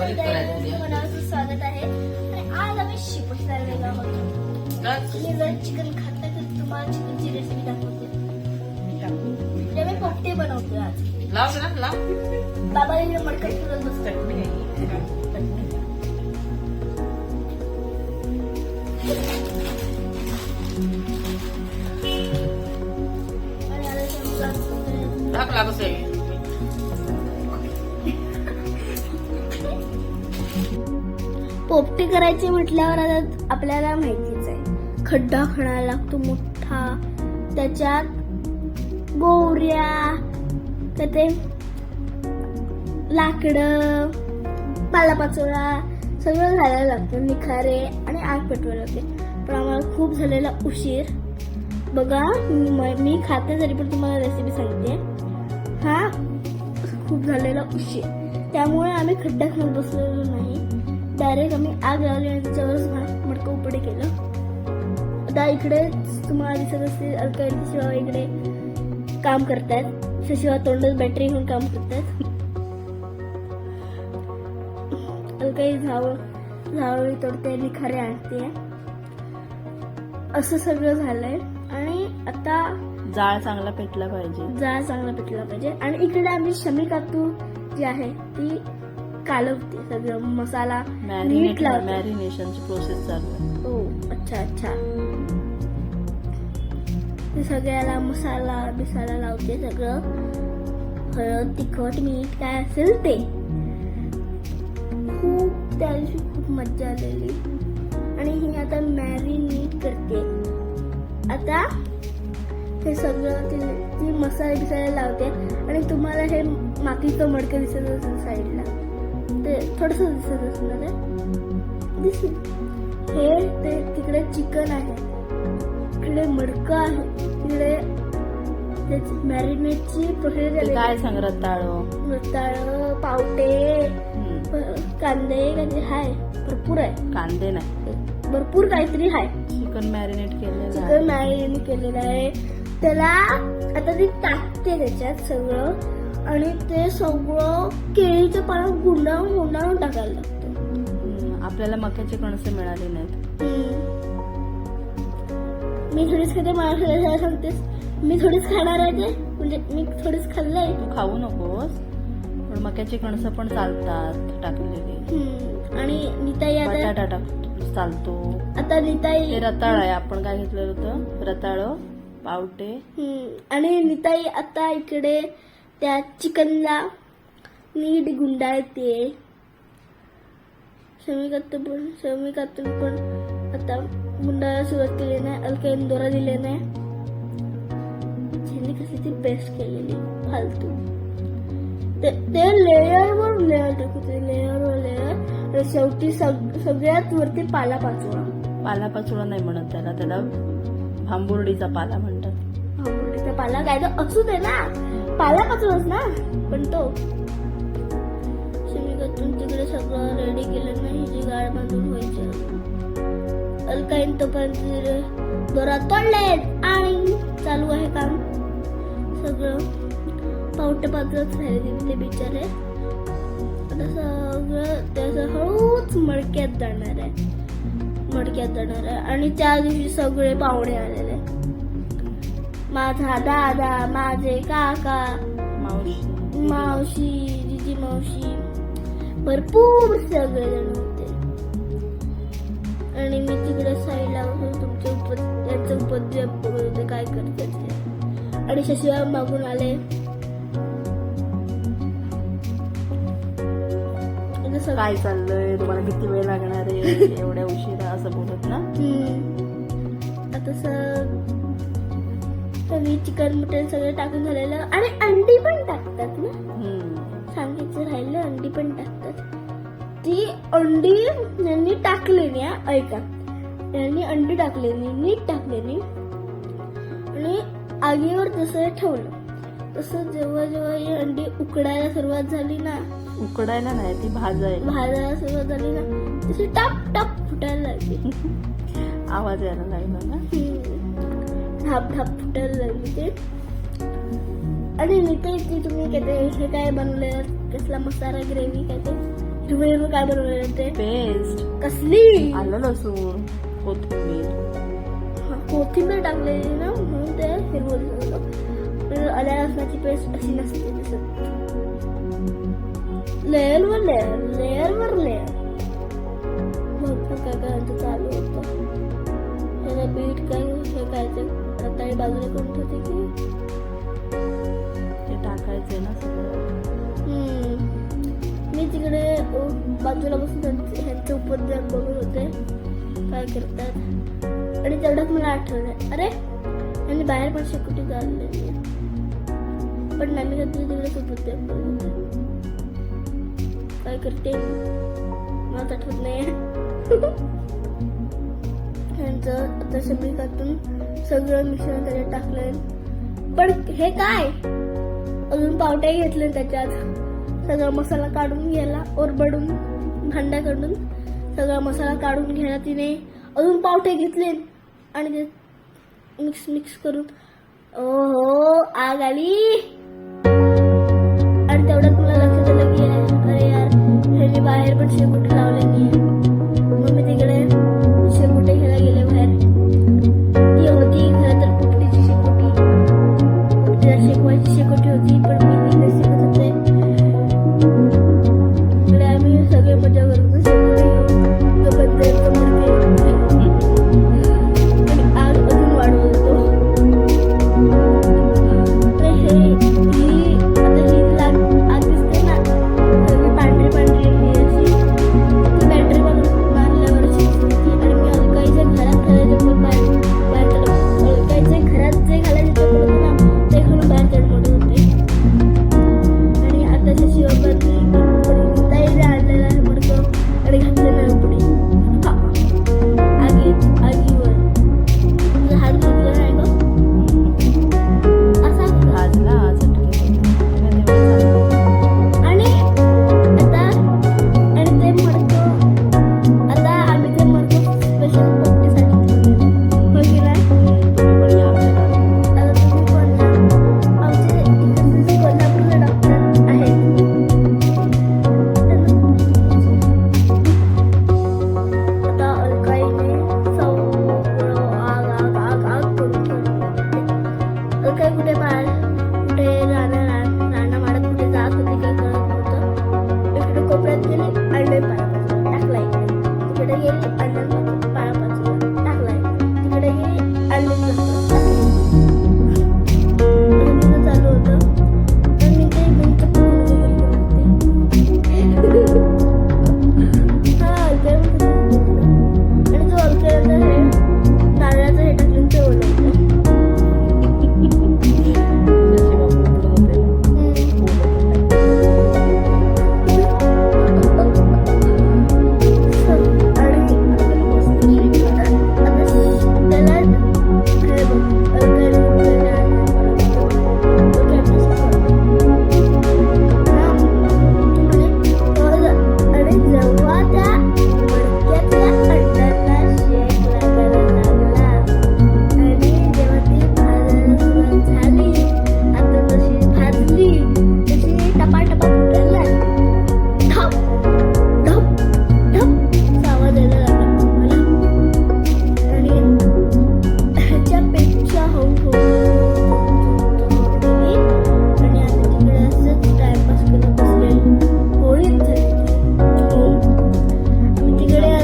बरेच करायचं स्वागत आहे. आणि आज आम्ही शिपट करायला आहोत बस. तुम्ही जर चिकन खात नाही तर तुम्हाला चिकनची रेसिपी दाखवते. ते मी पोपटे बनवते आज. लाव ना लाव. बाबा इकडे मडकट फिरत बसतो आणि आता समजा टाक लागस आहे पोपटी करायची म्हटल्यावर आता आपल्याला माहितीच आहे. खड्डा खणायला लागतो मोठा. त्याच्यात गोऱ्या तर ते लाकडं पालापाचोळा सगळं घालायला लागतं. निखारे आणि आग पेटवायला लागते. पण आम्हाला खूप झालेला उशीर. बघा मी मी खाते तरी पण तुम्हाला रेसिपी सांगते. हा खूप झालेला उशीर. त्यामुळे आम्ही खड्डा खात बसलेलो नाही. डायरेक्ट आम्ही आग लावली आणि त्याच्यावरच मडकं उपडे केलं. आता इकडे तुम्हाला दिसत असेल अलकाई शिवा इकडे काम करतात शशिवा तोंडात बॅटरी घेऊन काम करतात अलकाई झावळ झावळी तोडते निखारे आणते. असं सगळं झालंय. आणि आता जाळ चांगला पेटला पाहिजे. जाळ चांगला पेटला पाहिजे. आणि इकडे आम्ही शमी कातू जी आहे ती कालवते सगळं. मसाला मीठ लावते. मॅरिनेशनची प्रोसेस चालू आहे. हो अच्छा अच्छा. ते सगळ्याला मसाला बिसाला लावते सगळं. हळद तिखट मीठ काय असेल ते. खूप त्या दिवशी खूप मज्जा आलेली. आणि ही आता मॅरिनेट करते. आता हे सगळं ती ती मसाले बिसाले लावते. आणि तुम्हाला हे मातीचं मडकं दिसत असेल साईडला ते थोडस दिसत असणार आहे दिसेल. हे ते तिकडे चिकन आहे. इकडे मडकं आहे. तिकडे त्याची मॅरिनेटची प्रोसेस काय सांग रताळो? रताळ पावटे कांदे काहीतरी हाय. भरपूर आहे. कांदे नाही. भरपूर काहीतरी हाय. चिकन मॅरिनेट केलेलं चिकन. मॅरिनेट केलेलं आहे. त्याला आता ती टाकते त्याच्यात सगळं. आणि ते सगळं केळीचं पानं गुंडाळून गुंडाळून टाकायला लागतं हम्म. आपल्याला मक्याचे कणसे मिळाले नाहीत. मी थोडीच खाते मला थोडं सांगतेस मी थोडीच खाणार आहे ते म्हणजे मी थोडीच खाल्लंय तू खाऊ नकोस पण मक्याचे कणस पण चालतात टाकलेले हम्म. आणि बटाटा टाक चालतो आता निताई हे रताळ आहे आपण काय घेतलेलं होतं रताळ पावटे हम्म. आणि निताई आता इकडे त्या चिकनला नीट गुंडाळते. शमिकातून पण शमिकातून पण. आता गुंडाळायला सुरुवात केली नाही अलकाईन दोरा दिले नाही. त्यांनी कशी ती पेस्ट केलेली फालतू. ते ते लेअर वर लेअर टाकते लेअर वर लेअर आणि शेवटी सग- सगळ्यात वरती पाला पाचोळा पालापाचोळा नाही म्हणत त्याला त्याला भांबुर्डीचा पाला म्हणतात. आंबोलीचा पाला काय तर असू दे ना. पाला पाचवच ना? पण तो. शिमिकातून तिकडे सगळं रेडी केलं नाही जी गाड बांधून व्हायचं. अलकाईन तोपर्यंत तिकडे दोरा तोडलेत आणि चालू आहे काम. सगळं पावट पात्रच राहिले ते बिचारे. आता सगळं त्याचं हळूच मडक्यात जाणार आहे. मडक्यात जाणार आहे. आणि त्या दिवशी सगळे पाहुणे आलेले. माझा दादा माझे काका मावशी. मावशी जिजी मावशी. भरपूर सगळे जण होते. आणि मी तिकडे साईडला बसून तुमचे उप यांचं उपद्रव बघत होते काय करतात ते. आणि शशिवा मागून आले. काय चाललंय? तुम्हाला किती वेळ लागणार आहे? एवढ्या उशिरा असं बोलत ना. आता सगळी चिकन मटन सगळं टाकून झालेलं. आणि अंडी पण टाकतात ना. सांगायचं राहिलं अंडी पण टाकतात. ती अंडी यांनी टाकलेली ऐका. यांनी अंडी टाकलेली नीट टाकलेली आणि आगीवर तसं ठेवलं तसं जेव्हा जेव्हा ही अंडी उकडायला सुरुवात झाली ना उकडायला नाही ती भाजायला. भाजायला सुरुवात झाली ना तशी टप टप फुटायला लागली. आवाज यायला लागला. धाप धाप फुटायला लागली ते आणि निते ती तुम्ही काय ते हे काय बनवलेलं कसला मसाला ग्रेव्ही काय ते तुम्ही काय बनवलेलं ते पेस्ट कसली आलं लसूण कोथिंबीर हा, कोथिंबीर टाकलेली ना म्हणून ते हिरवं आल्या लसणाची पेस्ट अशी नसते दिसत लेअर वर लेअर लेअर वर लेअर भरपूर काय काय चालू होतं त्याला बीट काय हे काय ते रताळी बाजूला करून ठेवते की? ते टाकायचे ना सगळं. हम्म. मी तिकडे बाजूला बसून त्यांचे- ह्यांचे उपद्व्याप बघत होते. काय करतात? आणि तेवढ्यात मला आठवलं. अरे यांनी बाहेर पण शेकोटी चाललेली आहे. पण नाही मी कधी बघत होते. काय करते? मला आठवत नाही त्यांचं तसं शमिकातून सगळं मिश्रण त्याच्यात टाकलं पण हे काय? अजून पावटे घेतले त्याच्यात. सगळा मसाला काढून घ्यायला ओरबडून भांड्याकडून. सगळा मसाला काढून घ्यायला तिने अजून पावटे घेतले आणि ते मिक्स मिक्स करून. ओहो आग आली. आणि तेवढ्यात मला लक्षात आलं की अरे यार ह्याने बाहेर पण शेकोटी लावलेली आहे.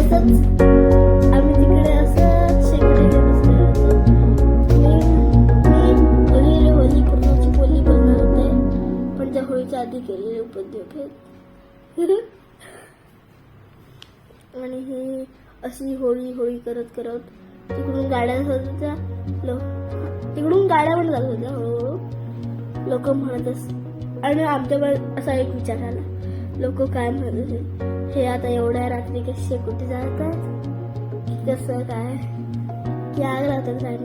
असंच. आम्ही तिकडे असं शेकडे घेत होतो. मी मी होली रे होली पूर्णाची बोली बोलणार होते. पण त्या होळीच्या आधी केलेले उपद्योग आहेत आणि ही अशी होळी होळी करत करत तिकडून गाड्या जात होत्या. लो तिकडून गाड्या पण जात होत्या हळूहळू. लोक म्हणत अस आणि आमच्यावर असा एक विचार आला. लोक काय म्हणत होते हे आता एवढ्या रात्री कसे कुठे जातात कसं काय? की आग राहतात काय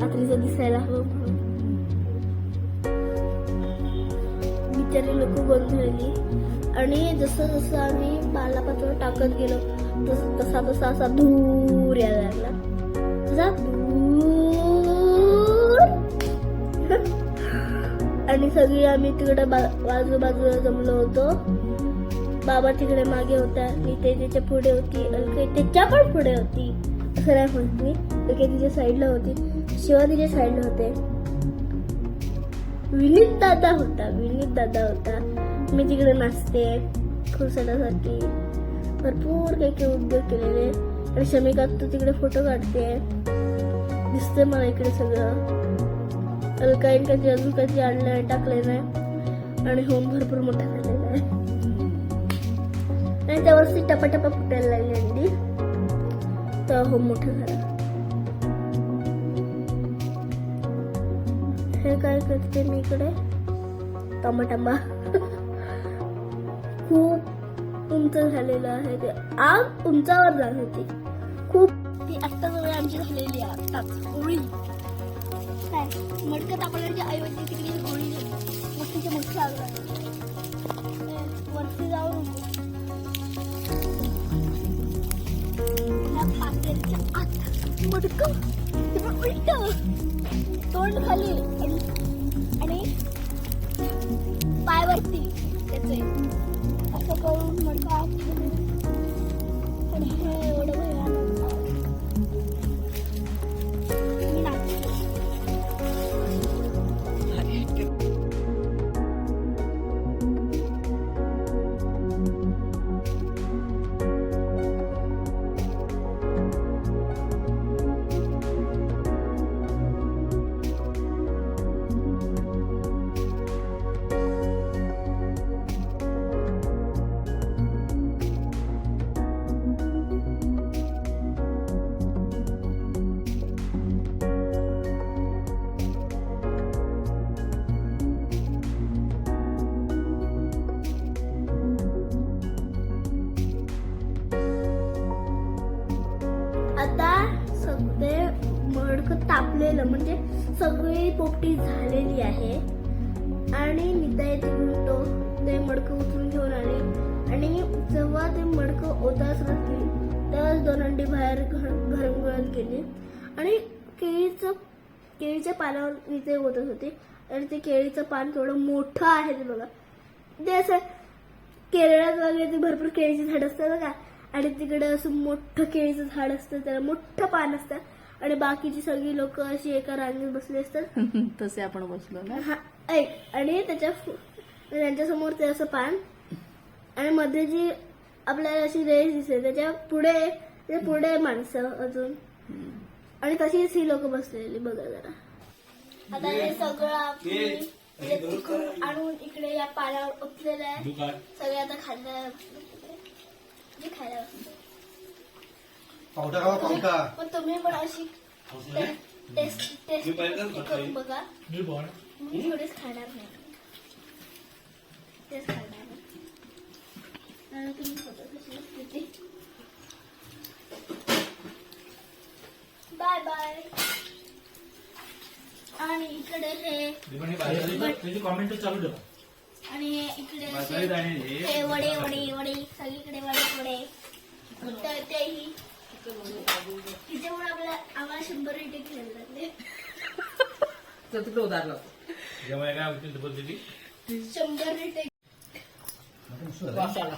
रात्रीचं दिसायला हवं बिचारी लोक गोंधळली आणि जसं जसं आम्ही पालापाचोळा टाकत गेलो तस तसा तसा असा धूर यायला लागला. तसा धूर. आणि सगळी आम्ही तिकडे बा- बाजू जमलो होतो. बाबा तिकडे मागे होता मी ते त्याच्या पुढे होती अलके त्याच्या पण पुढे होती. असं नाही म्हणत मी अलके तिच्या साईडला होती. शिवा तिच्या साईडला होते. विनीत दादा होता विनीत दादा होता. मी तिकडे नाचते खुरसाटासाठी भरपूर काही काही उद्योग केलेले. आणि शमिका तू तिकडे फोटो काढते. दिसते मला इकडे सगळं. अलकाईन कधी अजून कधी आणलं टाकले नाही आणि होम भरपूर मोठा आणि त्यावरती टपाटपा फुटायला लागली अंडी. तर हो मोठं झालं. हे काय करते मी इकडे? टमाटंबा खूप उंच झालेलं आहे ते. आग उंचावर जात होती. खूप ती आत्ता जवळ आमची झालेली आहे आत्ताच होळी काय? मडकं तापण्याच्या ऐवजी तिकडे गोळी. मोठीच्या मोठी आग लागली. वरती जाऊन या आत मडक उलट. तोंड खाली आणि आणि पायवरती त्याचे. असं करून मडका आत आणि हे एवढं मडकं तापलेलं म्हणजे सगळी पोपटी झालेली आहे. आणि निदा येते म्हणतो ते मडकं उचलून घेऊन आले. आणि जेव्हा ते मडकं ओतास राहतील तेव्हाच दोन अंडी बाहेर घर- घरंगळत गेली. आणि केळीचं केळीच्या पानावर निते ओतत होते. आणि ते केळीचं पान थोडं मोठं आहे ते बघा. ते असं केरळात वगैरे ते भरपूर केळीची झाड असतात बघा. आणि तिकडे असं मोठं केळीचं झाड असतं त्याला मोठं पान असतं. आणि बाकीची सगळी लोक अशी एका रांगेत बसली असतात. तसे आपण बसलो ना. हा ऐक आणि त्याच्या त्यांच्यासमोर ते असं पान. आणि मध्ये जी आपल्याला अशी रेस दिसते त्याच्या पुढे ते पुढे माणसं अजून. आणि तशीच ही लोक बसलेली बघा जरा. आता हे सगळं तिकडून आणून इकडे या पाण्यावर ओतलेलं आहे. सगळे आता तिकडे. जे खायला बसले. पावटा खावा पावटा पण तुम्ही पण अशी टेस्ट टेस्ट करून बघा मी थोडीच खाणार नाही तेच खाणार नाही. तुम्ही असते बाय बाय आणि इकडे हे कॉमेंट चालू ठेवा आणि इकडे हे. हे वडे वडे वडे सगळीकडे वडे वडे तेही तिच्यामुळे आपल्या आम्हाला शंभर इटे खेळतात तिकडे उदाहरण जेव्हा काय होती पद्धती? शंभर इटे मसाला